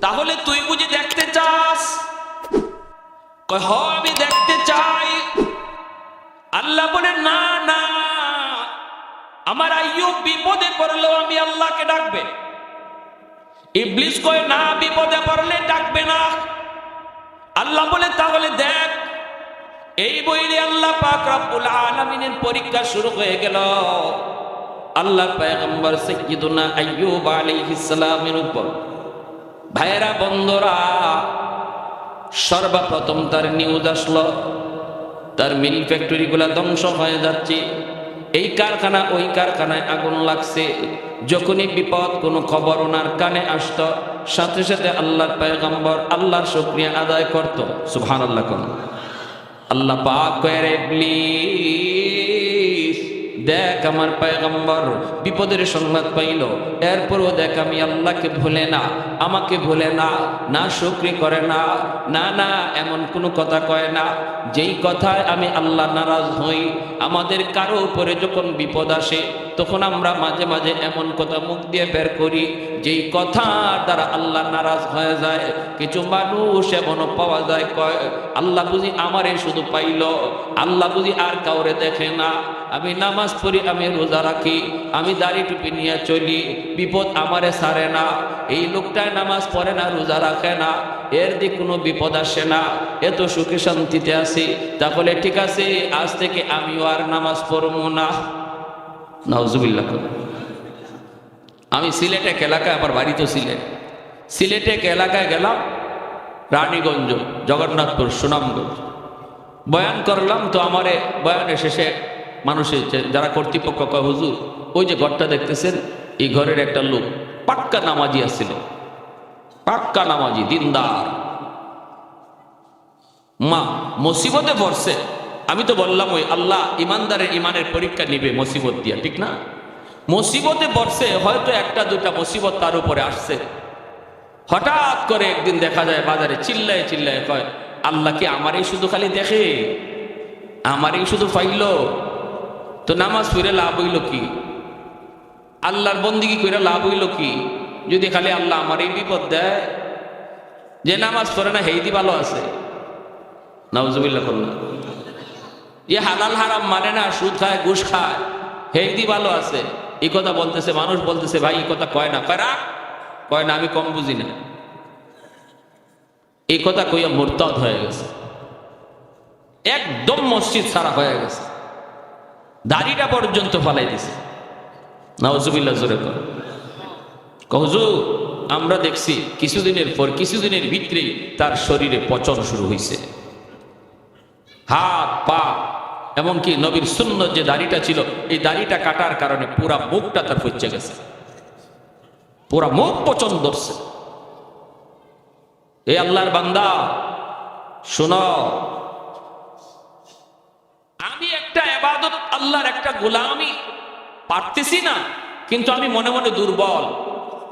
তাহলে তুই বুঝি দেখতে চাস? আমি দেখতে চাই। আল্লাহ বলে, না না। আমার আইয়ুব বিপদে পড়লেও আমি আল্লাহকে ডাকবে। ইবলিস কয়, না, বিপদে পড়লে ডাকবে না। আল্লাহ বলে, তাহলে দেখ, এই বইলে আল্লাহ পাক রব্বুল আলামিনের পরীক্ষা শুরু হয়ে গেল। আল্লাহর পয়গম্বর সাইয়্যিদুনা আইয়ুব আলাইহিস সালামের উপর ভাইরা বন্ধুরা সর্বপ্রথম তার নিউজ আসলো। তার মিল ফ্যাক্টরিগুলো ধ্বংস হয়ে যাচ্ছে। এই কারখানা ওই কারখানায় আগুন লাগছে। যখনই বিপদ কোনো খবর ওনার কানে আসতো সাথে সাথে আল্লাহর পয়গম্বর আল্লাহর শুকরিয়া আদায় করত। সুবহান আল্লাহ আল্লাহ পাক কয়ে রে ইবলিস, দেখ আমার পায়গম্বর, বিপদের সংবাদ পাইল। এরপরও দেখ আমি আল্লাহকে ভুলে না, আমাকে ভুলে না না শুক্রি করে না না না, এমন কোনো কথা কয় না। যেই কথায় আমি আল্লাহ নারাজ হই, আমাদের কারও উপরে যখন বিপদ আসে, তখন আমরা মাঝে মাঝে এমন কথা মুখ দিয়ে বের করি যেই কথার দ্বারা আল্লাহ নারাজ হয়ে যায়, কিছু মানুষ এমনও পাওয়া যায়, কয়, আল্লাহ বুঝি আমারে শুধু পাইল, আল্লাহ বুঝি আর কাউরে দেখে না। আমি নামাজ পড়ি, আমি রোজা রাখি, আমি দাড়ি টুপি নিয়ে চলি, বিপদ আমারে সারে না। এই লোকটায় নামাজ পড়ে না, রোজা রাখে না, এর দিক কোনো বিপদ আসে না। এত সুখে শান্তিতে আছি, তাহলে ঠিক আছে, আজ থেকে আমিও আর নামাজ পড়ব না। নাউজুবিল্লাহ। আমি সিলেট এক এলাকায়, আমার বাড়ি তো সিলেট। সিলেট এক এলাকায় গেলাম, রানীগঞ্জ, জগন্নাথপুর, সুনামগঞ্জ। বয়ান করলাম তো আমারে, বয়ানের শেষে মানুষের যারা কর্তৃপক্ষ কয়, হুজুর, ওই যে ঘরটা দেখতেছেন, এই ঘরের একটা লোক, পাক্কা নামাজি আসছিল পাক্কা নামাজি, দিনদার। মা, মুসিবতে পড়ছে। আমি তো বললাম, ওই আল্লাহ ইমানদারের ইমানের পরীক্ষা নিবে, মুসিবত দিয়া, ঠিক না? মুসিবতে পড়ছে হয়তো একটা দুটা মুসিবত তার উপরে আসছে। হঠাৎ করে একদিন দেখা যায় বাজারে চিল্লায় চিল্লায় কয়, আল্লাহ কি আমারই শুধু খালি দেখে? আমারই শুধু পাইল? তো নামাজ পড়ে লাভ হইল কি? আল্লাহর বন্দিগি করে লাভ হইল কি? যদি খালি আল্লাহ আমারই বিপদ দেয়? যে নামাজ পড়ে না হেইদি ভালো আছে। নাউজুবিল্লাহ করলাম এ হালাল হারাম মানে না, সুদ খায়, ঘুষ খায়, হেইদি ভালো আছে। এই কথা বলতেছে, মানুষ বলতেছে, ভাই, এই কথা কয় না। কয় রাখ কয়, না, আমি কম বুঝি না। এই কথা কইয়া মোরতাদ হয়ে গেছে। একদম মসজিদ সারা হয়ে গেছে। দাড়িটা পর্যন্ত ফালাই দিছে। নাউজুবিল্লাহ, জোরে কর। আমরা দেখছি কিছুদিনের পর, কিছুদিনের ভিতরেই তার শরীরে পচন শুরু হয়েছে হাত, পা এমনকি নবীর শূন্য যে দাড়িটা ছিল, এই দাড়িটা কাটার কারণে পুরা মুখটা তার পচে গেছে। পুরা মুখ পচন ধরছে। এই আল্লাহর বান্দা, শোনো। আমি একটা এবাদত আল্লাহর একটা গোলামি পারতেছি না, কিন্তু আমি মনে মনে দুর্বল।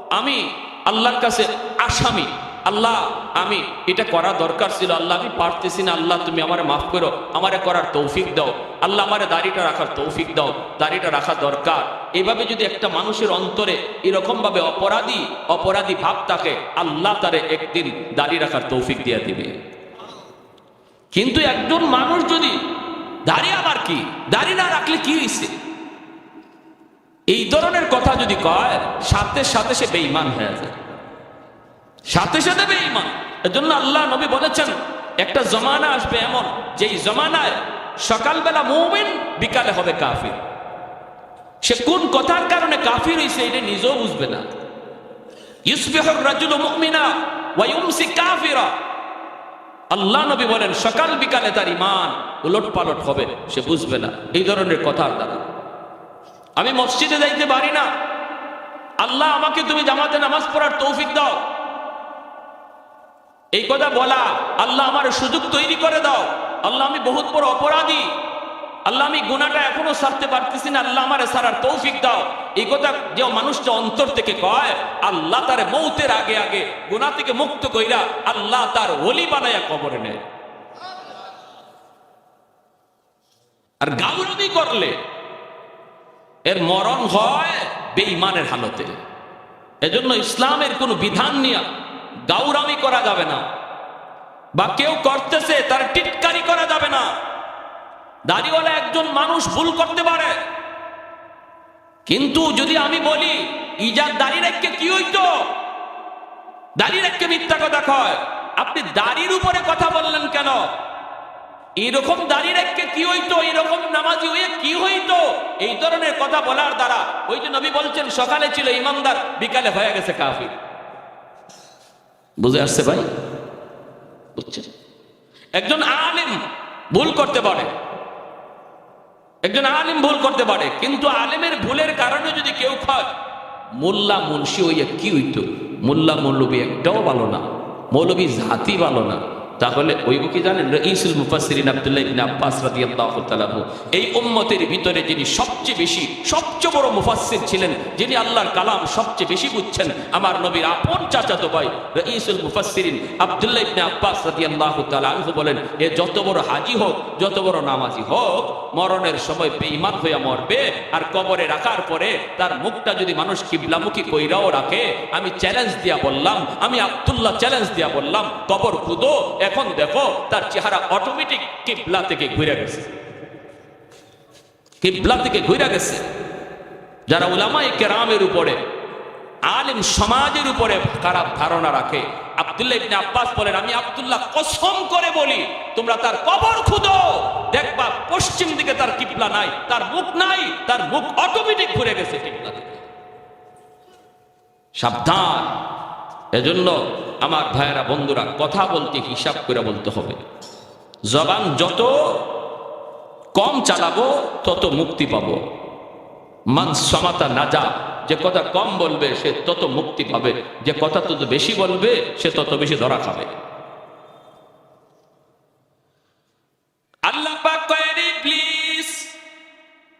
আমি আল্লাহর কাছে আসামি। আল্লাহ, আমি এটা করা দরকার ছিল। আল্লাহ, আমি পারতেছি না। আল্লাহ, তুমি আমারে মাফ করো। আমারে করার তৌফিক দাও। আল্লাহ, আমারে দাড়িটা রাখার তৌফিক দাও। দাড়িটা রাখা দরকার। এভাবে যদি একটা মানুষের অন্তরে এরকম ভাবে অপরাধী অপরাধী ভাব থাকে, আল্লাহ তারে একদিন দাড়ি রাখার তৌফিক দিয়ে দিবে। কিন্তু একজন মানুষ যদি দাড়ি আবার কি? দাড়ি না রাখলে কি হয়েছে এই ধরনের কথা যদি কয়, সাথে সাথে সে বেইমান হয়ে যায়। সাথে সাথে বেঈমান। এজন্য আল্লাহ নবী বলেছেন, একটা জমানা আসবে এমন, যেই জমানায় সকালবেলা মুমিন, বিকালে হবে কাফির। সে কোন কথার কারণে কাফির হয়েছে এটা নিজেও বুঝবে না। আল্লাহ নবী বলেন, সকাল বিকালে তার ইমান উলট পালট হবে, সে বুঝবে না। এই ধরনের কথার দ্বারা আমি মসজিদে যাইতে পারি না। আল্লাহ আমাকে তুমি জামাতে নামাজ পড়ার তৌফিক দাও। এই কথা বলা, আল্লাহ আমার সুযোগ তৈরি করে দাও। আল্লাহ আমি বহুত বড় অপরাধী। আল্লাহ আমি গুণাটা এখনও সারতে পারতেছি না, আল্লাহ আমার সারার তৌফিক দাও। এই কথা যে মানুষটা অন্তর থেকে কয়, আল্লাহ তার মৌতের আগে আগে গুণা থেকে মুক্ত কইরা আল্লাহ তার ওলি বানাইয়া কবরে নেয়। আর গাউরবি করলে, এর মরণ হয় বেঈমানের হালতে। এজন্য ইসলামের কোনো বিধান নিয়ে গাউরামি করা যাবে না। বা কেউ করতেছে, তার টিটকারি করা যাবে না। দাড়িওয়ালা একজন মানুষ ভুল করতে পারে। কিন্তু যদি আমি বলি, ইজার দাড়ি রেখে কি হইতো? দাড়ি রেখে মিথ্যা কথা কয়। আপনি দাড়ির উপরে কথা বললেন কেন? এইরকম দাড়ি রেখে কি হইতো? এইরকম নামাজি হয়ে কি হইতো? এই ধরনের কথা বলার দ্বারা ওই যে নবী বলছেন, সকালে ছিল ইমানদার, বিকালে হয়ে গেছে কাফির। বুঝে আসছে ভাই? বুঝছে? একজন আলিম ভুল করতে পারে। একজন আলিম ভুল করতে পারে, কিন্তু আলিমের ভুলের কারণে যদি কেউ খায়, মোল্লা মুন্সি হইয়া কি হইতো? মোল্লা মৌলবী একটাও ভালো না, মৌলবী জাতি ভালো না। তাহলে ওই কি জানেন? রঈসুল মুফাসসিরিন আব্দুল্লাহ ইবনে আব্বাস রাদিয়াল্লাহু তাআলা আনহু। এই উম্মতের ভিতরে যিনি সবচেয়ে বেশি, সবচেয়ে বড় মুফাসসির ছিলেন, যিনি আল্লাহর কালাম সবচেয়ে বেশি বুঝছেন, আমার নবীর আপন চাচাতো ভাই রঈসুল মুফাসসিরিন আব্দুল্লাহ ইবনে আব্বাস রাদিয়াল্লাহু তাআলা আনহু বলেন, এ যত বড় হাজি হোক, যত বড় নামাজি হোক, মরণের সময় বেঈমান হইয়া মরবে আর কবরে রাখার পরে তার মুখটা যদি মানুষ কিবলামুখী কইরাও রাখে, আমি চ্যালেঞ্জ দিয়া বললাম, আমি আব্দুল্লাহ চ্যালেঞ্জ দিয়া বললাম, কবর খুদো এখন দেখো, তার চেহারা অটোমেটিক কিবলা থেকে ঘুরে গেছে। কিবলা থেকে ঘুরে গেছে। যারা উলামাই কেরামের উপরে, আলিম সমাজের উপরে খারাপ ধারণা রাখে, আব্দুল্লাহ ইবনে আব্বাস বলেন, আমি আব্দুল্লাহ কসম করে বলি, তোমরা তার কবর খুদো দেখবা পশ্চিম দিকে তার কিবলা নাই, তার মুখ নাই, তার মুখ অটোমেটিক ঘুরে গেছে কিবলা সাবধান। এজন্য আমার ভাইয়েরা, বন্ধুরা, কথা বলতে, হিসাব করে বলতে হবে। জবান যত কম চালাবো, তত মুক্তি পাবো। মান সমাতা নাজা, যে কথা কম বলবে, সে তত মুক্তি পাবে। যে কথা তত বেশি বলবে, সে তত বেশি ধরা খাবে। আল্লাহ প্লিজ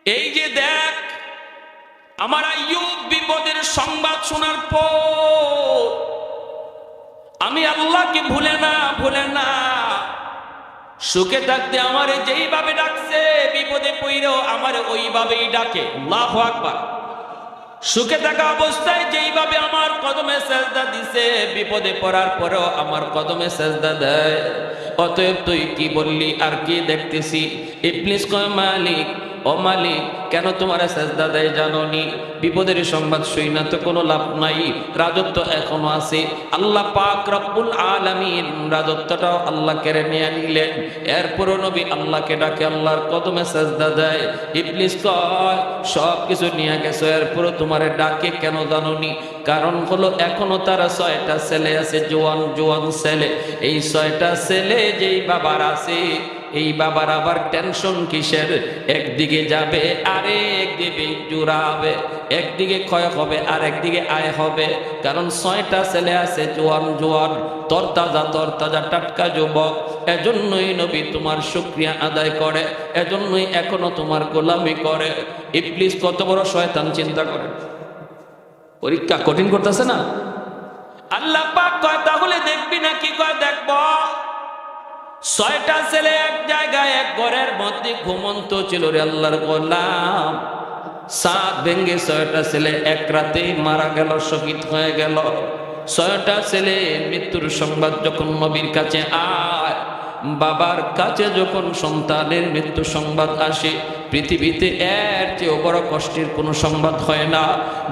এই যে দেখ, আমার আইয়ুব বিপদের সংবাদ শোনার পর আমি আল্লাহকে ভুলে না ভুলে না। সুখে থাকতে আমারে যেইভাবে ডাকছে, বিপদে পইরেও আমার ওইভাবেই ডাকে। আল্লাহু আকবার। সুখে থাকা অবস্থায় যেইভাবে আমার কদমে সেজদা দিছে, বিপদে পড়ার পরেও আমার কদমে সেজদা দেয়। অতএব তুই কি বললি আর কি দেখতেছি? ইবলিস কয়, মালিক, ও মালিক কেন তোমার সেজদা দেয় জাননি? বিপদের সংবাদ শুই না তো কোনো লাভ নাই, রাজত্ব এখনও আছে। আল্লাহ পাক রব্বুল আলামিন রাজত্বটাও আল্লাহ কেড়ে নিয়ে নিলেন। এরপরও নবী আল্লাহকে ডাকে, আল্লাহর কদমে সেজদা দেয়। ইবলিস কয় সব কিছু নিয়ে গেছো, এরপরও তোমারে ডাকে কেন জাননি? কারণ হলো এখনও তারা ছয়টা ছেলে আছে, জোয়ান জোয়ান ছেলে। এই ছয়টা ছেলে যেই বাবার আছে এই বাবার আবার টেনশন কিসের? একদিকে যাবে আরেক দিকে জুড়াবে। একদিকে ক্ষয় হবে আর একদিকে আয় হবে। কারণ ছয়টা ছেলে আছে, জোয়ান জোয়ান, তরতাজা তরতাজা টাটকা যুবক। এজন্যই নবী তোমার শুক্রিয়া আদায় করে, এজন্যই এখনও তোমার গোলামি করে। ইবলিস কত বড় শয়তান, চিন্তা করে পরীক্ষা কঠিন করতেছে না? আল্লাহ পাক কয়, তাহলে দেখবি না কি কয়, দেখব। ছয়টা ছেলে এক জায়গায়, এক ঘরের মধ্যে ঘুমন্ত ছিল রে আল্লাহর গোলাম। সাত ভেঙ্গে ছয়টা ছেলে এক রাতেই মারা গেল, শহীদ হয়ে গেল। ছয়টা ছেলে মৃত্যুর সংবাদ যখন নবীর কাছে আয়, বাবার কাছে যখন সন্তানের মৃত্যু সংবাদ আসে, পৃথিবীতে এর চেয়েও বড় কষ্টের কোনো সংবাদ হয় না।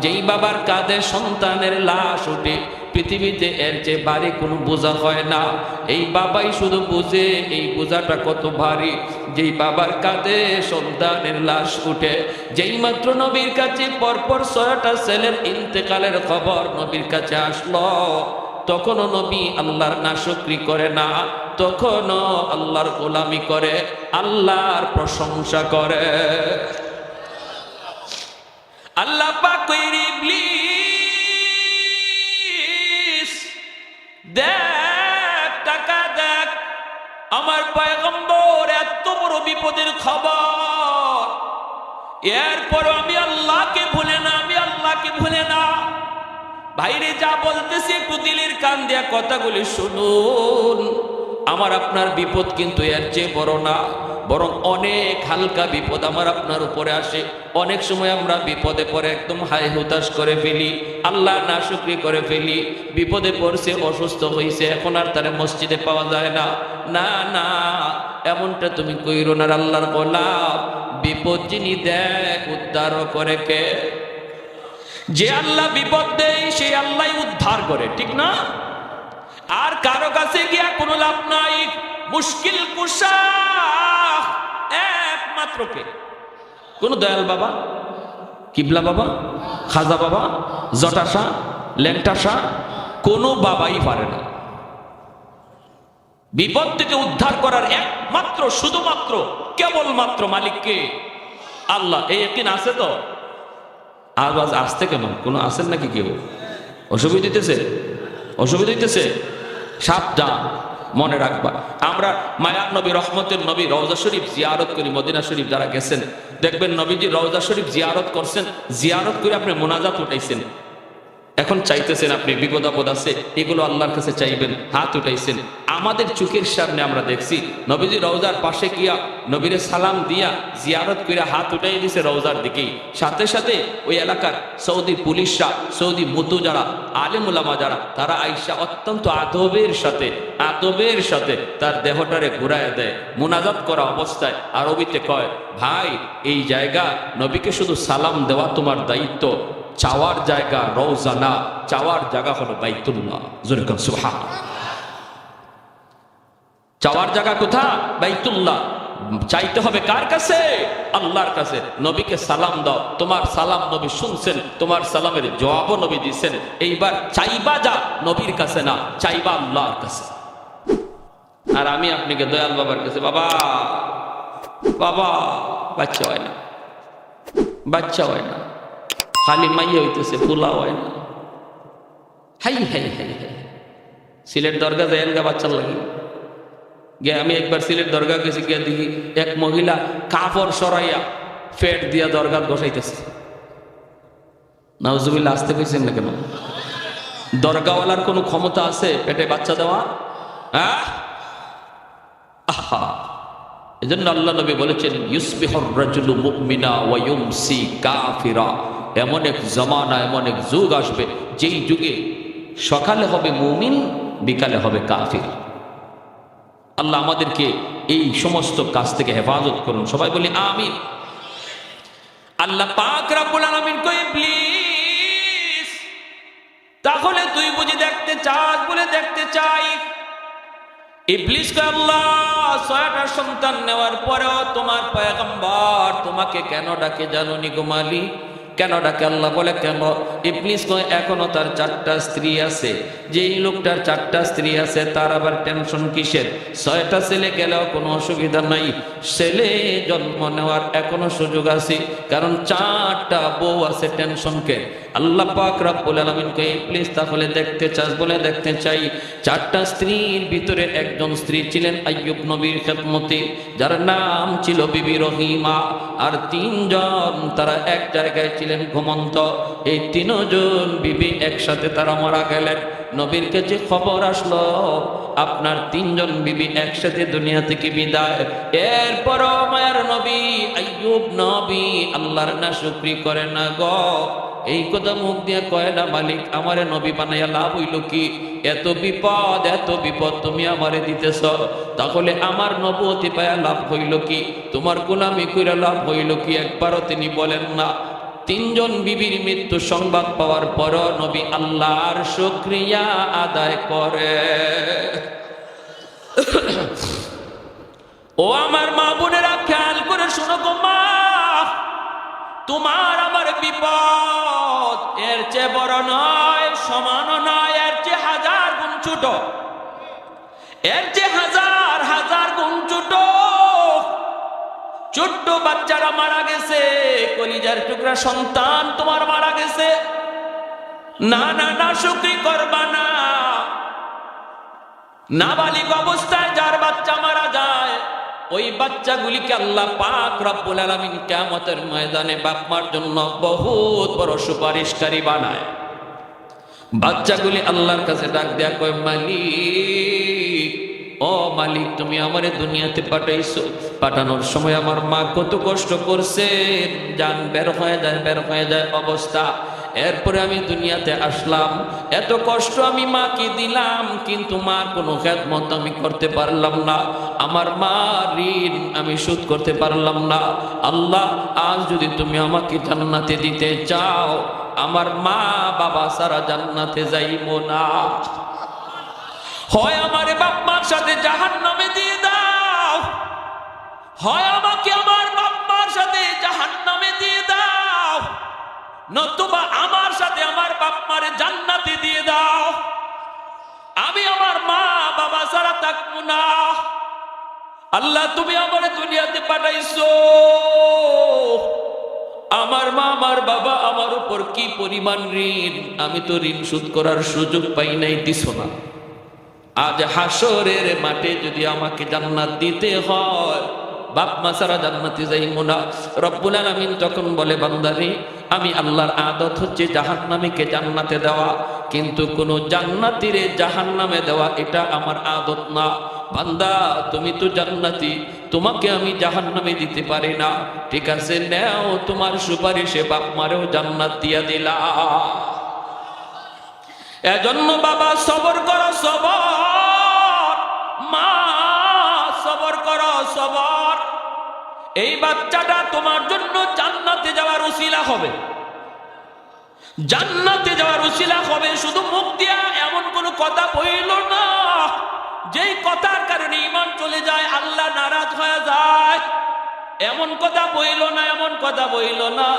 যেই বাবার কাঁধে সন্তানের লাশ ওঠে পৃথিবীতে এর চেয়ে ভারী কোনো বোঝা হয় না। এই বাবাই শুধু বুঝে, এই বোঝাটা কত ভারী। যেই বাবার কাঁধে সন্তানের লাশ উঠে, যেই মাত্র নবীর কাছে পরপর ছয়টা ছেলের ইন্তেকালের খবর নবীর কাছে আসলো, তখনও নবী আল্লাহর নাশকরি করে না, তখনও আল্লাহর গোলামি করে, আল্লাহর প্রশংসা করে। আল্লাহ পাক আমার পায়গম্বর, এত বড় বিপদের খবর। এরপর আমি আল্লাহকে ভুলে না, আমি আল্লাহকে ভুলে না। ভাইরে যা বলতেছে একটু দিলের কান দেয়া কথাগুলি শুনুন। আমার আপনার বিপদ কিন্তু এর চেয়ে বড় না। বরং অনেক হালকা বিপদ আমার আপনার উপরে আসে। অনেক সময় আমরা বিপদে পড়ে একদম হাই হুতাশ করে ফেলি, আল্লাহ না শুক্রি করে ফেলি, বিপদে পড়ছে, অসুস্থ হয়েছে এখন আর তারা মসজিদে পাওয়া যায় না। না না, এমনটা তুমি কইরো না আল্লাহর গোলাপ। বিপদ যিনি দেখ, উদ্ধার করে কে? যে আল্লাহ বিপদ দেয় সেই আল্লাহ উদ্ধার করে, ঠিক না? আর কারও কাছে গিয়া কোনো লাভ নাই। মুশকিল কুশা, একমাত্র কে? কোন দয়াল বাবা? কিবলা বাবা? খাজা বাবা? জটাশা ল্যাংটাশা কোনো বাবাই পারে না। বিপদ থেকে উদ্ধার করার একমাত্র, শুধুমাত্র, কেবলমাত্র মালিককে আল্লাহ। এই একদিন আছে তো? আওয়াজ আসতে কেন? কোনো আসেন নাকি কেউ? অসুবিধা দিতেছে অসুবিধা দিতেছে সাবধান, মনে রাখবা। আমরা মায়ার নবী, রহমতের নবী, রওজা শরীফ জিয়ারত করি, মদিনা শরীফ যারা গেছেন, দেখবেন নবীজি রওজা শরীফ জিয়ারত করছেন, জিয়ারত করে আপনি মোনাজাত উঠাইছেন। এখন চাইতেছেন আপনি, বিপদ আপদ আছে, এগুলো আল্লাহর কাছে চাইবেন, হাত উঠাইছেন। আমাদের চোখের সামনে আমরা দেখছি, নবীজি রওজার পাশে গিয়া নবীরে সালাম দিয়া জিয়ারত করে হাত উঠাই দিছে রওজার দিকেই। সাথে সাথে ওই এলাকার সৌদি পুলিশরা, সৌদি মুতু যারা আলেমুলামা যারা, তারা আইসা অত্যন্ত আদবের সাথে আদবের সাথে তার দেহটারে ঘুরায় দেয়। মোনাজাত করা অবস্থায় আরবিতে কয়, ভাই, এই জায়গা নবীকে শুধু সালাম দেওয়া তোমার দায়িত্ব চাওয়ার জায়গা রওজা না, চাওয়ার জায়গা হলো বাইতুল্লাহ। জোরেকন সুবহান। চাওয়ার জায়গা কোথা বাইতুল্লাহ। চাইতে হবে কার কাছে? আল্লাহর কাছে। নবীকে সালাম দাও। তোমার সালাম নবী শুনছেন, তোমার সালামের জবাবও নবী দিচ্ছেন এইবার চাইবা যা নবীর কাছে না, চাইবা আল্লাহর কাছে। আর আমি আপনাকে দয়াল বাবার কাছে, বাবা বাবা, বাচ্চা হয় না। বাচ্চা হয় না। খালি মাইয়া হইতেছে পোলা হয় না। হাই হাই হাই হাই। সিলেট দরগা যায় গা বাচ্চার লাগে। গে আমি একবার সিলেট দরগা গেছি, গিয়ে দেখি এক মহিলা কাপড় সরাইয়া ফেট দিয়া দরগা বসাইতেছে। নাউজুবিল্লা আসতে কইছেন না কেন? দরগাওয়ালার কোনো ক্ষমতা আছে পেটে বাচ্চা দেওয়া? হ্যাঁ? আহা। এজন্য আল্লাহ নবী বলেছেন, ইউসবিহর রাজুলু মুমিনা ওয়া ইউমসি কাফিরা। এমন এক জমানা, এমন এক যুগ আসবে, যেই যুগে সকালে হবে মুমিন, বিকালে হবে কাফির। আল্লাহ আমাদেরকে এই সমস্ত কাজ থেকে হেফাজত করুন। সবাই বলি, আমিন। আল্লাহ কই প্লিজ, তাহলে তুই বুঝি দেখতে চাস বলে দেখতে চাই। আল্লাহ সন্তান নেওয়ার পরেও তোমার পয়গম্বর তোমাকে কেন ডাকে জানো নি মালিক? কেন ডাকে আল্লাহ? বলে, কেন? ইবলিস কয়, এখনও তার চারটা স্ত্রী আছে। যেই লোকটার চারটা স্ত্রী আছে, তার আবার টেনশন কিসের? ছয়টা ছেলে গেলেও কোনো অসুবিধা নাই। ছেলে জন্ম নেওয়ার এখনও সুযোগ আছে, কারণ চারটা বউ আছে টেনশনকে। আল্লাহ পাক রব্বুল আলামিন কই প্লিজ তাহলে দেখতে চাস বলে দেখতে চাই। চারটা স্ত্রীর ভিতরে একজন স্ত্রী ছিলেন আইয়ুব নবীর খেদমতে, যার নাম ছিল বিবি রহিমা, আর তিনজন তারা এক জায়গায় ছিলেন ঘুমন্ত। এই তিনজন বিবি একসাথে তারা মারা গেলেন। নবীর কাছে খবর আসলো, আপনার তিনজন বিবি একসাথে দুনিয়া থেকে বিদায়। এরপর মায়ার নবী আইয়ুব নবী আল্লাহর না শুকরি করে না গো। এই কথা মুখ দিয়ে কয় না, মালিক, আমারে নবী বানাইয়া লাভ হইল কি? এত বিপদ এত বিপদ তুমি আমারে দিতেছ, তাহলে আমার নবতি পায়া লাভ হইল কি? তোমার গোলামি কইরা লাভ হইল কি? একবারও তিনি বলেন না। তিনজন বিবির মৃত্যু সংবাদ পাওয়ার পর নবী আল্লাহর শুক্রিয়া আদায় করে। ও আমার মা বোনেরা, খেয়াল করে শোনো গো মা। তোমার আমার বিপদ। এর চেয়ে বড় নয়, সমান নয়, এর চেয়ে হাজার গুণ ছোট। এর চেয়ে হাজার হাজার গুণ ছোট। ছোট্ট বাচ্চারা মারা গেছে, কলিজার টুকরা সন্তান তোমার মারা গেছে। না না না, শুক্রি করবা না। নাবালিক অবস্থায় যার বাচ্চা মারা যায় ওই বাচ্চাগুলিকে আল্লাহ পাক রব্বুল আলামিন কিয়ামতের ময়দানে বাপ মার জন্য বহুত বড় সুপারিশকারী বানায়। বাচ্চাগুলি আল্লাহর কাছে ডাক দেয়া কয়, মালিক, ও মালিক, তুমি আমারে দুনিয়াতে পাঠাইছো। পাঠানোর সময় আমার মা কত কষ্ট করছে। যান, বের হয়ে যায়, বের হয়ে যায় অবস্থা। এরপরে আমি দুনিয়াতে আসলাম। এত কষ্ট আমি মাকে দিলাম, কিন্তু মার কোনো খেদমত আমি করতে পারলাম না। আমার মা ঋণ আমি শোধ করতে পারলাম না। আল্লাহ, আজ যদি তুমি আমাকে জান্নাতে দিতে চাও, আমার মা বাবা সারা জান্নাতে যাইব না। হয় আমার বাপ মার সাথে জাহান নামে দিয়ে দাও। হয় আমাকে আমার বাপ মার সাথে জাহান নামে দিয়ে দাও। নতুবা আমার সাথে আমার বাপ মারে জান্নাতে দিয়ে দাও। আমি আমার মা, বাবা সারা থাকব না। আল্লাহ, তুমি আমার দুনিয়াতে পাঠাইছো। আমার মা, আমার বাবা আমার উপর কি পরিমাণ ঋণ? আমি তো ঋণ শোধ করার সুযোগ পাই নাই, দিছ না। আজ হাসরের মাঠে যদি আমাকে জান্নাত দিতে হয় বাপ মা জান্নাতে যাইব না। রব্বুল আলামিন তখন বলে, বান্দারে, আমি আল্লাহর আদত হচ্ছে জাহান্নামীকে জান্নাতে দেওয়া। কিন্তু কোন জান্নাতিরে জাহান্নামে দেওয়া, এটা আমার আদত না। বান্দা, তুমি তো জান্নাতি, তোমাকে আমি জাহান্নামে দিতে পারি না। ঠিক আছে, নেও, তোমার সুপারিশে বাপ মারেও জান্নাত দিয়া দিলা। এজন্য বাবা, সবর করো, সবর। মা এই বাচ্চাটা তোমার জন্য জান্নাতে যাওয়ার উসিলা হবে। জান্নাতে যাওয়ার উসিলা হবে, শুধু মুখ দিয়া এমন কোনো কথা বইল না। যেই কথার কারণে ইমান চলে যায়, আল্লাহ নারাজ হয়ে যায়। এমন কথা বইল না, এমন কথা বইল না।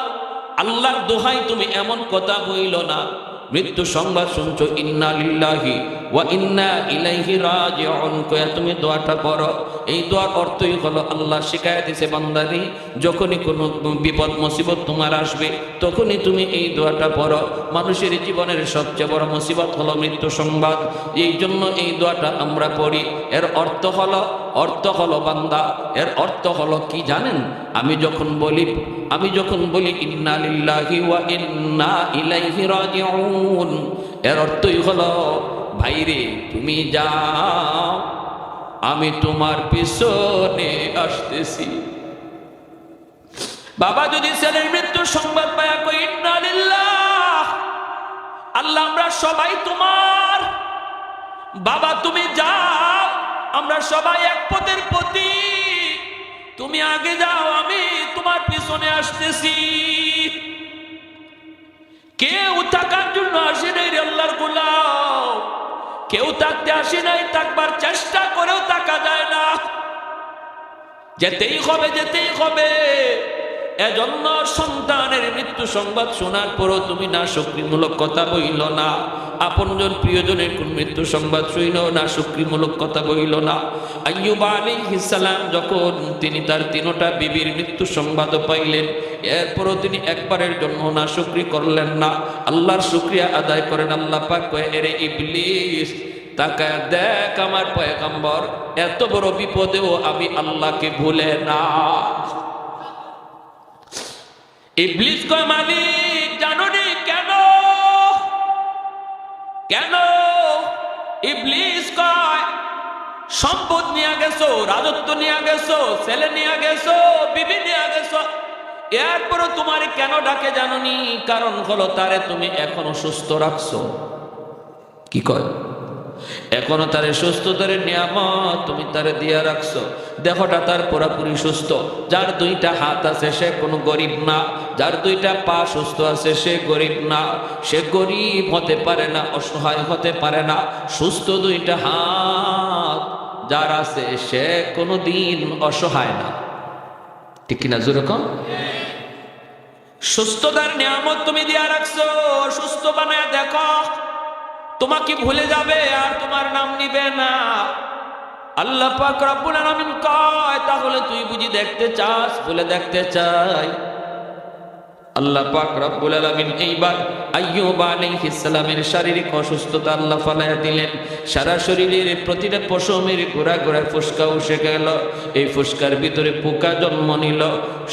আল্লাহর দোহাই তুমি এমন কথা বইল না। মৃত্যু সংবাদ শুনছো, ইন্না লিল্লাহি ওয়া ইন্না ইলাইহি রাজিউন। তুমি দোয়াটা পড়ো। এই দোয়ার অর্থই হলো আল্লাহ শিখায় দিছে বান্দারি যখনই কোনো বিপদ, মুসিবত তোমার আসবে, তখনই তুমি এই দোয়াটা পড়ো। মানুষের জীবনের সবচেয়ে বড় মুসিবত হলো মৃত্যু সংবাদ। এই জন্য এই দোয়াটা আমরা পড়ি। এর অর্থ হলো অর্থ হলো বান্দা। এর অর্থ হলো কি জানেন? আমি যখন বলি, আমি যখন বলি, ইন্না লিল্লাহি ওয়া ইন্না ইলাইহি রাজিউন এর অর্থই হলো ভাইরে, তুমি যাও। আমি তোমার পিছনে আসতেছি। বাবা যদি ছেলের মৃত্যুর সংবাদ পায় কই আল্লাহ, আমরা সবাই তোমার। বাবা, তুমি যাও। আমরা সবাই এক পথের প্রতি। তুমি আগে যাও, আমি তোমার পিছনে আসতেছি। কেউ থাকার জন্য আসে নাই রে আল্লাহর গোলাম। কেউ থাকতে আসে নাই, থাকবার চেষ্টা করেও থাকা যায় না। যেতেই হবে যেতেই হবে। এজন্য সন্তানের মৃত্যু সংবাদ শোনার পরও তুমি না শক্তিমূলক কথা বইল না। আপনজন প্রিয়জনের কোন মৃত্যু সংবাদ শুইল না সক্রিয়মূলক কথা বইল না। আইয়ুব আলাইহিস সালাম যখন তিনি তার তিনোটা বিবির মৃত্যু সংবাদও পাইলেন, এরপরও তিনি একবারের জন্য না শুক্রি করলেন না। আল্লাহর শুক্রিয়া আদায় করেন, আল্লাহ পাক এরে ইবলিস, তাকায় দেখ আমার পয়গম্বর, এত বড় বিপদেও আমি আল্লাহকে ভুলে না। ইবলিস কয় মালিক কেন ইবলিস কয়, সম্পদ নিয়ে গেছো, রাজত্ব নিয়ে গেছো, ছেলে নিয়ে গেছো, বিবি নিয়ে গেছো। এরপরে তোমার কেন ডাকে জানোনি? কারণ হলো তারে তুমি এখনও সুস্থ রাখছো। কি কয়? এখনও তারে সুস্থতার নিয়ামত তুমি তারে দিয়া রাখছো। দেহটা তার পুরাপুরি সুস্থ। যার দুইটা হাত আছে সে কোনো গরিব না। যার দুইটা পা সুস্থ আছে সে গরিব না। সে গরিব হতে পারে না, অসহায় হতে পারে না। সুস্থ দুইটা হাত যার আছে সে কোনো দিন অসহায় না। ঠিক কিনা যেরকম? সুস্থতার নিয়ামত তুমি দিয়া রাখছো। সুস্থ বানায় দেখো। তোমাকে ভুলে যাবে আর তোমার নাম নিবে না। আল্লাহ পাক রব্বুল আলামিন কয়, তাহলে তুই বুঝি দেখতে চাস, ভুলে দেখতে চাই। আল্লাহ পাক রব্বুল আলামিন এইবার আইয়ুব আলাইহিস সালামের শারীরিক অসুস্থতা আল্লাহ ফালায়া দিলেন। সারা শরীরের প্রতিটা পশমের গোড়া গোড়া ফুসকা উঠে গেল। এই ফুসকার ভিতরে পোকা জন্ম নিল।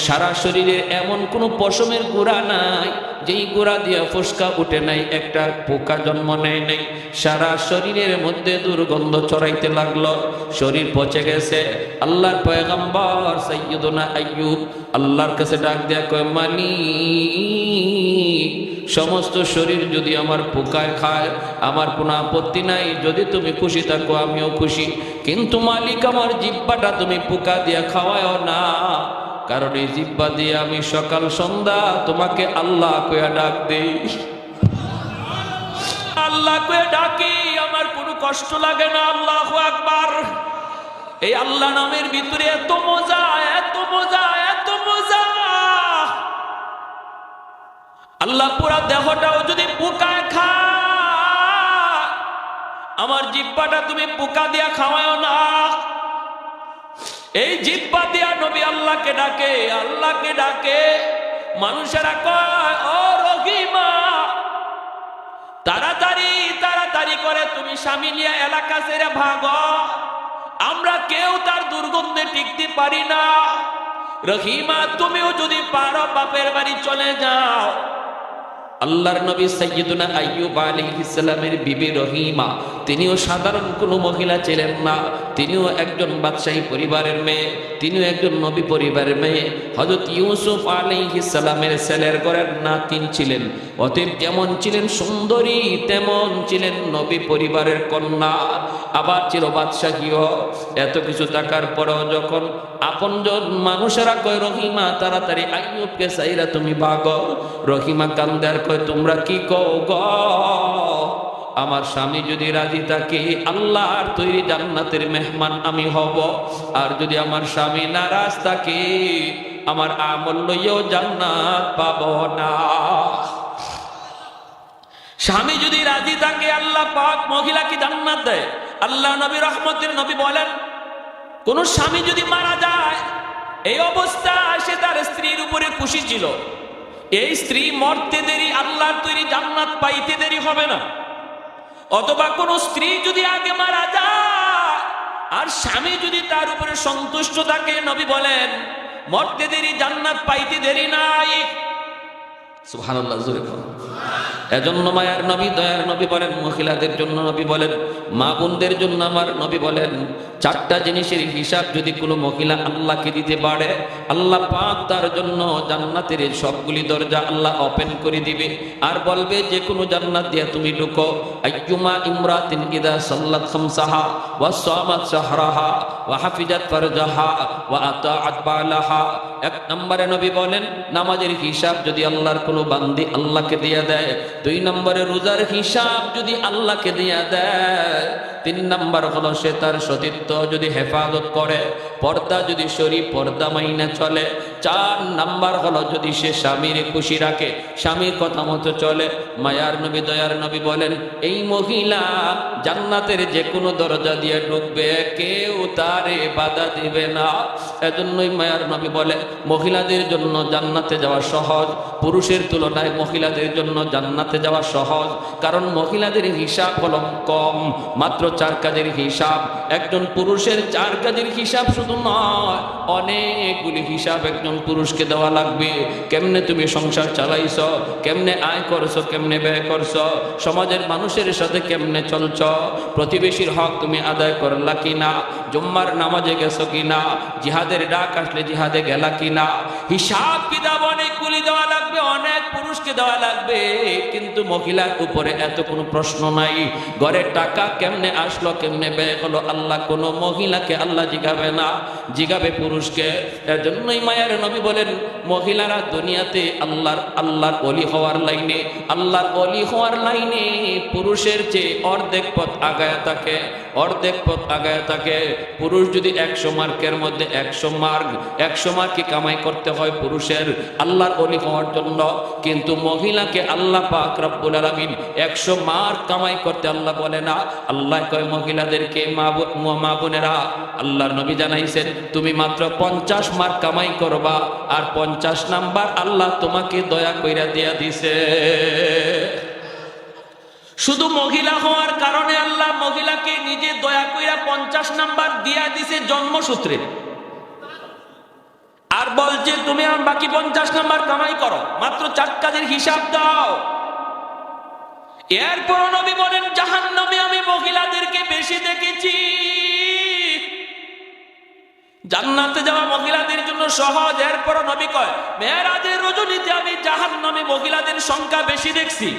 সারা শরীরের এমন কোনো পশমের গোড়া নাই, যেই গোড়া দিয়া ফুসকা উঠে নাই, একটা পোকা জন্ম নেয় নাই। সারা শরীরের মধ্যে দুর্গন্ধ ছড়াইতে লাগল। শরীর পচে গেছে। আল্লাহর পয়গম্বর সৈয়দনা আইয়ুব আল্লাহর কাছে ডাক দেয়া কয় মালিক সমস্ত শরীর যদি আমার পোকায় খায়, আমার কোনো আপত্তি নাই, যদি তুমি খুশি থাকো, আমিও খুশি। কিন্তু মালিক আমার জিব্বাটা তুমি পোকা দিয়া খাওয়ায় না। কারণ এই জিব্বা দিয়ে আমি সকাল, সন্ধ্যা তোমাকে আল্লাহ কয়া ডাক দেই। আল্লাহ কয়ে ডাকি, আমার কোনো কষ্ট লাগে না, আল্লাহ একবার এই আল্লাহ নামের ভিতরে এত মজা এত মজা আল্লাহ পুরা দেহটাও যদি পোকায় খা আমার জিব্বাটা তুমি পোকা দিয়া খাওয়াও না। এই জিব্বা দিয়া নবী আল্লাহকে ডাকে আল্লাহকে ডাকে। মানুষেরা কয়, ও রহিমা, তাড়াতাড়ি তাড়াতাড়ি করে তুমি স্বামী নিয়ে এলাকা ছেড়ে ভাগ। আমরা কেউ তার দুর্গন্ধে টিকতে পারি না। রহিমা, তুমিও যদি পারো বাপের বাড়ি চলে যাও। আল্লাহর নবী সৈয়দুনা আইয়ুব আলাইহিস সালামের বিবি রহিমা তিনিও সাধারণ কোনো মহিলা ছিলেন না, তিনিও একজন বাদশাহী পরিবারের মেয়ে, তিনিও একজন নবী পরিবারের মেয়ে। হযরত ইউসুফ সালামের ছেলের ঘরের নাতিন ছিলেন। অতএব যেমন ছিলেন সুন্দরী, তেমন ছিলেন নবী পরিবারের কন্যা। আবার ছিল বাদশাহীও। এত কিছু থাকার পরেও যখন আপনজন মানুষেরা কয়, রহিমা, তাড়াতাড়ি আইয়ুবকে চাইরা তুমি ভাগ রহিমা কান্দার কয়, তোমরা কি কও গ? আমার স্বামী যদি রাজি থাকে, আল্লাহর তৈরি জান্নাতের মেহমান আমি হব। আর যদি আমার স্বামী নারাজ থাকে, আমার আমল লইয়াও জান্নাত পাব না। স্বামী যদি রাজি থাকে, আল্লাহ পাক মহিলাকে জান্নাত দেয়। আল্লাহ নবী রহমতের নবী বলেন, কোন স্বামী যদি মারা যায়, এই অবস্থায় সে তার স্ত্রীর উপরে খুশি ছিল। এই স্ত্রী মরতে দেরি, আল্লাহর তৈরি জান্নাত পাইতে দেরি হবে না। অথবা কোন স্ত্রী যদি আগে মারা যায়, আর স্বামী যদি তার উপরে সন্তুষ্ট থাকে, নবী বলেন, মরতে দেরি, জান্নাত পাইতে দেরি নাই। কর এজন্য মায়ার নবী, দয়ার নবী বলেন, মহিলাদের জন্য নবী বলেন, মা বোনদের জন্য আমার নবী বলেন, চারটা জিনিসের হিসাব যদি কোনো মহিলা আল্লাহকে দিতে পারে, আল্লাহ পাক তার জন্য জান্নাতের সবগুলি দরজা আল্লাহ ওপেন করে দিবে। আর বলবে যে কোনো জান্নাত দিয়া তুমি লুকো, আইয়ুমা ইমরাতিন ইদা সাল্লাত খামসাহা ওয়া সামাত শাহরাহা ওয়া হাফিজাত ফারজাহা ওয়া আতাআত বালাহা। এক নম্বরে নবী বলেন, নামাজের হিসাব যদি আল্লাহর কোনো বান্দি আল্লাহকে দিয়ে দেয়, দুই নম্বরে রোজার হিসাব যদি আল্লাহকে দিয়ে দেয় তিন নাম্বার হলো সে তার সতীত্ব যদি হেফাজত করে, পর্দা যদি শরী পর্দা মাইনা চলে। চার নাম্বার হলো যদি সে স্বামীর খুশি রাখে, স্বামীর কথা মতো চলে। মায়ার নবী, দয়ার নবী বলেন, এই মহিলা জান্নাতের যে কোনো দরজা দিয়ে ঢুকবে, কেউ তারে বাধা দিবে না। এজন্যই মায়ার নবী বলে, মহিলাদের জন্য জান্নাতে যাওয়া সহজ, পুরুষের তুলনায় মহিলাদের জন্য জান্নাতে যাওয়া সহজ, কারণ মহিলাদের হিসাব হলো কম, মাত্র চার কাজের হিসাব, একজন পুরুষের চার কাজের হিসাব শুধু নয়, অনেকগুলি হিসাব একজন পুরুষকে দেওয়া লাগবে। কেমনে তুমি সংসার চালাইছ, কেমনে আয় করছ, কেমনে ব্যয় করছ, সমাজের মানুষের সাথে কেমনে চলছ, প্রতিবেশীর হক তুমি আদায় করলা কিনা, জুম্মার নামাজে গেছো কিনা, জিহাদের ডাক আসলে জিহাদে গেলা কিনা। হিসাব কিতাব অনেকগুলি দেওয়া লাগবে, অনেক পুরুষকে দেওয়া লাগবে, কিন্তু মহিলার উপরে এত কোনো প্রশ্ন নাই। ঘরের টাকা কেমনে আসলো কেমনে ব্যয় হলো? আল্লাহ কোনো মহিলাকে আল্লাহ জিগাবে না, জিগাবে পুরুষকে। এজন্যই মায়ের নবী বলেন, মহিলারা দুনিয়াতে আল্লাহর আল্লাহর অলি হওয়ার লাইনে, আল্লাহর অলি হওয়ার লাইনে পুরুষের চেয়ে অর্ধেক পথ আগায় থাকে, অর্ধেক পথ আগায় থাকে। পুরুষ যদি একশো মার্কের মধ্যে একশো মার্ক, একশো মার্কে কামাই করতে হয় পুরুষের আল্লাহর অলি হওয়ার জন্য। কিন্তু মহিলাকে আল্লাহ পাক রব্বুল আলামিন একশো মার্ক কামাই করতে আল্লাহ বলে না। আল্লাহ কয় মহিলাদেরকে, মা বোনেরা, আল্লাহর নবী জানাইছেন, তুমি মাত্র পঞ্চাশ মার্ক কামাই করবা আর পঞ্চাশ নাম্বার আল্লাহ তোমাকে দয়া কইরা দিয়া দিছে। শুধু মহিলা হওয়ার কারণে আল্লাহ মহিলাকে নিজে দয়া কইরা পঞ্চাশ নাম্বার দিয়া দিছে জন্মসূত্রে। আর বলছে, তুমি আর বাকি পঞ্চাশ নাম্বার কামাই করো, মাত্র চার কাজের হিসাব দাও। এরপর নবী বলেন জাহান নামে আমি মহিলাদেরকে বেশি দেখেছি। জান্নাতে যাওয়া মহিলাদের জন্য সহজ। এরপর নবী কয়, মেয়েরাজের রজনীতে আমি জাহান নামে মহিলাদের সংখ্যা বেশি দেখছি।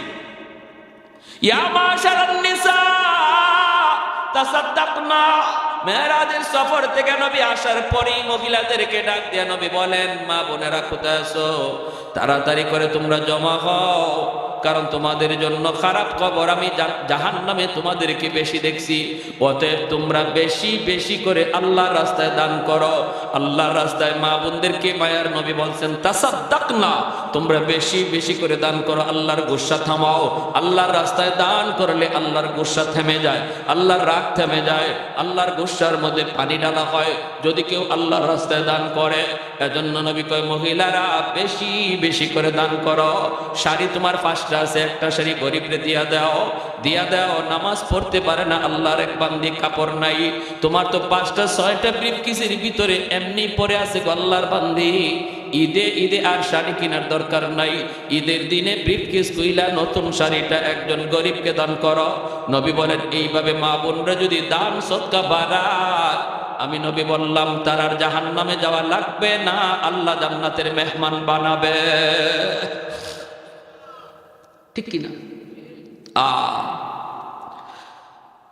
মেয়েরাজের সফর থেকে নবী আসার পরেই মহিলাদেরকে ডাক দিয়ে নবী বলেন, মা বোনেরা কোথায় আছো? তাড়াতাড়ি করে তোমরা জমা হও। কারণ তোমাদের জন্য খারাপ খবর, আমি জাহান নামে তোমাদেরকে বেশি দেখছি। অতএব তোমরা বেশি বেশি করে আল্লাহর রাস্তায় দান করো। আল্লাহর রাস্তায় মা বোনদেরকে মায়ার নবী বলছেন তাসাদ্দাক না তোমরা বেশি বেশি করে দান করো, আল্লাহর গুসা থামাও। আল্লাহর রাস্তায় দান করলে আল্লাহর গুসা থেমে যায়, আল্লাহর রাগ থেমে যায়, আল্লাহর গুসার মধ্যে পানি ডালা হয়। যদি কেউ আল্লাহর রাস্তায় দান করে, এজন্য নবী কয়, মহিলারা, বেশি বেশি করে দান করো। শাড়ি তোমার পাঁচটা আছে, একটা শাড়ি গরিবরে দিয়া দাও। দিয়া দাও, নামাজ পড়তে পারে না, আল্লাহর এক বান্দি কাপড় নাই। তোমার তো পাঁচটা, ছয়টা ব্রিফ কিসের ভিতরে এমনি পরে আছে গো আল্লাহর বান্দি? ঈদে ঈদে আর শাড়ি কেনার দরকার নাই। ঈদের দিনে ব্রিফকেস কইলা নতুন শাড়িটা একজন গরিবকে দান করো। নবী বলেন, এইভাবে মা বোনরা যদি দান সৎকা বাড়ায়, আমি নবী বললাম, তার আর জাহান নামে যাওয়া লাগবে না, আল্লাহ জান্নাতের মেহমান বানাবে। ঠিক কিনা? আ।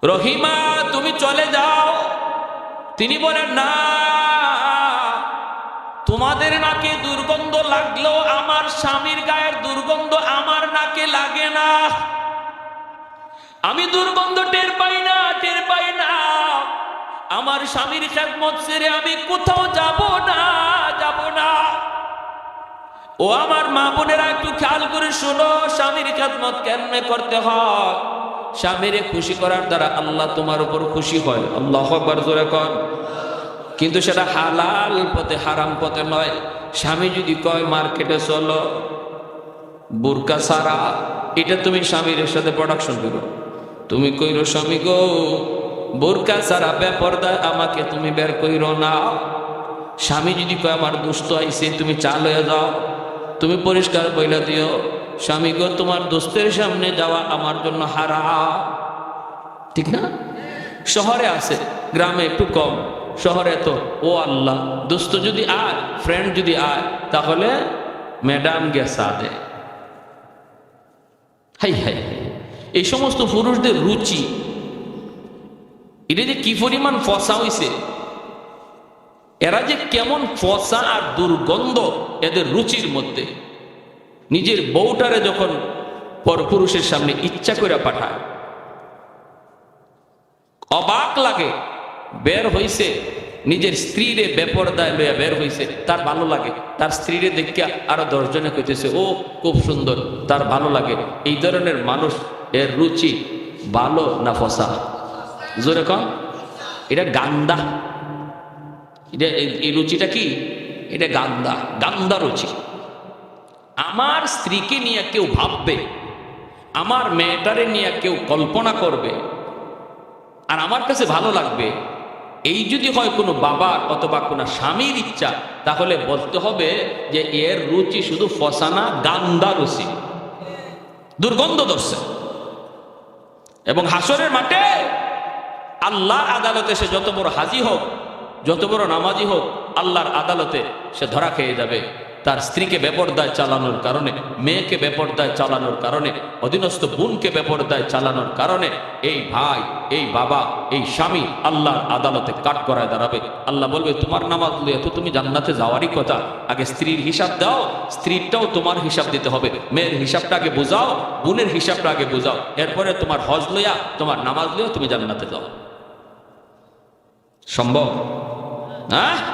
রহিমা, তুমি চলে যাও। তিনি বলেন, না তোমাদের নাকে দুর্গন্ধ লাগল আমার স্বামীর গায়ের দুর্গন্ধ আমার নাকে লাগে না। আমি দুর্গন্ধ টের পাই না, টের পাই না। আমার স্বামীর খেদমত ছেড়ে আমি কোথাও যাব না যাব না। ও আমার মা বোনেরা, একটু খেয়াল করে শোনো, স্বামীর খেদমত কেমনে করতে হয়? স্বামীরে খুশি করার দ্বারা আল্লাহ তোমার উপর খুশি হয়। আল্লাহ আকবার, জোরে কর কিন্তু সেটা হালাল পথে, হারাম পথে নয়। স্বামী যদি কয়, মার্কেটে চলো, বুরকা সারা, এটা তুমি স্বামীর সাথে প্রোডাকশন করো। তুমি কইরো, স্বামী গো, বোরকা সারা বেপরদায় আমাকে তুমি বের কইরো না। স্বামী যদি কয়, আমার দুস্থ আইসে তুমি চাল হয়ে যাও, তুমি পরিষ্কার বইলা দিও। স্বামী গো, তোমার দোস্তের সামনে যাওয়া আমার জন্য হারা ঠিক না? শহরে আছে, গ্রামে একটু কম। শহরে তো, ও আল্লাহ, দোস্ত যদি আয় ফ্রেন্ড যদি আয়, তাহলে ম্যাডাম গেসা দে। হাই হাই এই সমস্ত পুরুষদের রুচি, এটা যে কি পরিমাণ ফসা হইছে? এরা যে কেমন ফসা আর দুর্গন্ধ এদের রুচির মধ্যে। নিজের বউটারে যখন পরপুরুষের সামনে ইচ্ছা করে পাঠায়, অবাক লাগে। বের হইছে, নিজের স্ত্রীরে বেপরদায় লইয়া বের হইছে, তার ভালো লাগে। তার স্ত্রীরে দেখিয়া আরও দশজনে কইতেছে, ও, খুব সুন্দর, তার ভালো লাগে। এই ধরনের মানুষ, এর রুচি ভালো না ফসা? জোরে কম এটা গান্দা। এটা এই রুচিটা কি? এটা গান্দা গান্দা রুচি। আমার স্ত্রীকে নিয়ে কেউ ভাববে, আমার মেয়েটারে নিয়ে কেউ কল্পনা করবে, আর আমার কাছে ভালো লাগবে এই যদি হয় কোনো বাবার অথবা কোনো স্বামীর ইচ্ছা, তাহলে বলতে হবে যে এর রুচি শুধু ফসানা, গান্দা রুচি। দুর্গন্ধ ধরছে। এবং হাসরের মাঠে আল্লাহর আদালতে সে যত বড় হাজি হোক, যত বড় নামাজি হোক, আল্লাহর আদালতে সে ধরা খেয়ে যাবে। তার স্ত্রীকে বেপরদায় চালানোর কারণে, মেয়েকে বেপরদায় চালানোর কারণে, অধীনস্থ বোনকে বেপরদায় চালানোর কারণে এই ভাই, এই বাবা, এই স্বামী আল্লাহর আদালতে কাট করায় দাঁড়াবে। আল্লাহ বলবে, তোমার নামাজ লইয়া তো তুমি জান্নাতে যাওয়ারই কথা। আগে স্ত্রীর হিসাব দাও, স্ত্রীরটাও তোমার হিসাব দিতে হবে। মেয়ের হিসাবটা আগে বোঝাও, বোনের হিসাবটা আগে বোঝাও। এরপরে তোমার হজ লইয়া, তোমার নামাজ লইয়া তুমি জান্নাতে যাও। সম্ভব? হ্যাঁ?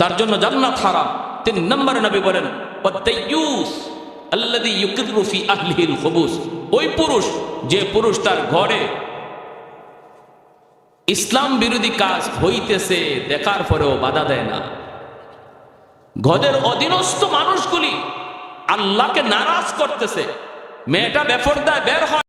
তার জন্য জান্নাত হারাম। তিন নম্বর নবী বলেন ওই পুরুষ, যে পুরুষ তার ঘরে ইসলাম বিরোধী কাজ হইতেছে, দেখার পরেও বাধা দেয় না। ঘরের অধীনস্থ মানুষগুলি আল্লাহকে নারাজ করতেছে। মেয়েটা বেফরদায় বের হয়।